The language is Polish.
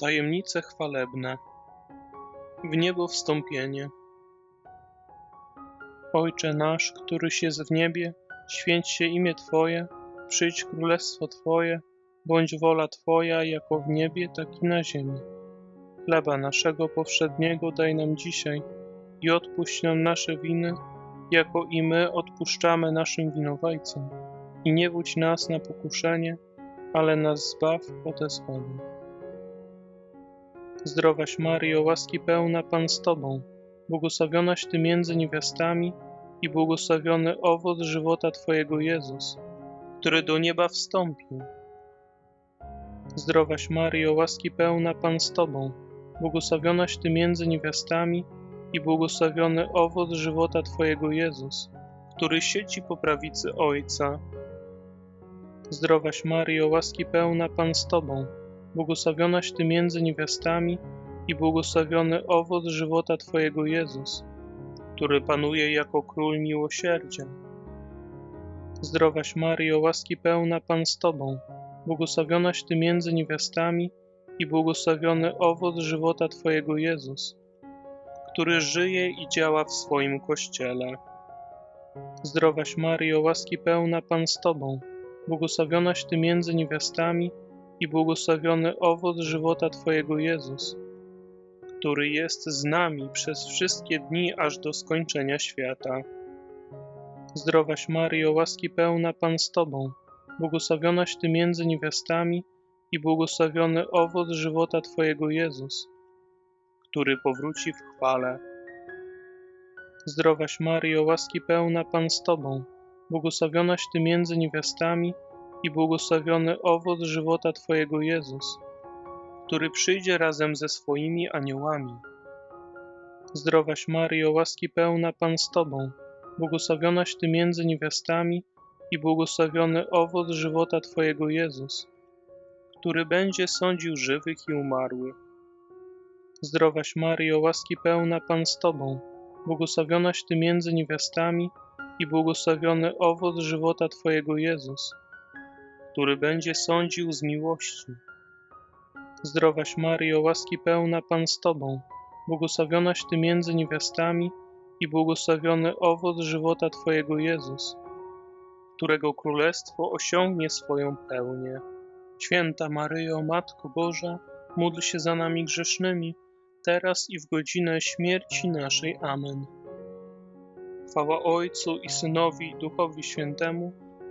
Tajemnice chwalebne. W niebo wstąpienie. Ojcze nasz, któryś jest w niebie, święć się imię Twoje, przyjdź królestwo Twoje, bądź wola Twoja, jako w niebie, tak i na ziemi. Chleba naszego powszedniego daj nam dzisiaj i odpuść nam nasze winy, jako i my odpuszczamy naszym winowajcom. I nie wódź nas na pokuszenie, ale nas zbaw ode złego. Zdrowaś Maryjo, łaski pełna Pan z Tobą, błogosławionaś Ty między niewiastami i błogosławiony owoc żywota Twojego Jezus, który do nieba wstąpił. Zdrowaś Maryjo, łaski pełna Pan z Tobą, błogosławionaś Ty między niewiastami i błogosławiony owoc żywota Twojego Jezus, który siedzi po prawicy Ojca. Zdrowaś Maryjo, łaski pełna Pan z Tobą, błogosławionaś Ty między niewiastami i błogosławiony owoc żywota Twojego Jezus, który panuje jako Król miłosierdzia. Zdrowaś Maryjo, łaski pełna Pan z Tobą, błogosławionaś Ty między niewiastami i błogosławiony owoc żywota Twojego Jezus, który żyje i działa w swoim Kościele. Zdrowaś Maryjo, łaski pełna Pan z Tobą, błogosławionaś Ty między niewiastami i błogosławiony owoc żywota Twojego Jezus, który jest z nami przez wszystkie dni aż do skończenia świata. Zdrowaś Maryjo, łaski pełna Pan z Tobą, błogosławionaś Ty między niewiastami i błogosławiony owoc żywota Twojego Jezus, który powróci w chwale. Zdrowaś Maryjo, łaski pełna Pan z Tobą, błogosławionaś Ty między niewiastami i błogosławiony owoc żywota Twojego Jezus, który przyjdzie razem ze swoimi aniołami. Zdrowaś Maryjo, łaski pełna Pan z Tobą, błogosławionaś Ty między niewiastami i błogosławiony owoc żywota Twojego Jezus, który będzie sądził żywych i umarłych. Zdrowaś Maryjo, łaski pełna Pan z Tobą, błogosławionaś Ty między niewiastami i błogosławiony owoc żywota Twojego Jezus, który będzie sądził z miłości. Zdrowaś Maryjo, łaski pełna Pan z Tobą, błogosławionaś Ty między niewiastami i błogosławiony owoc żywota Twojego Jezus, którego królestwo osiągnie swoją pełnię. Święta Maryjo, Matko Boża, módl się za nami grzesznymi, teraz i w godzinę śmierci naszej. Amen. Chwała Ojcu i Synowi i Duchowi Świętemu,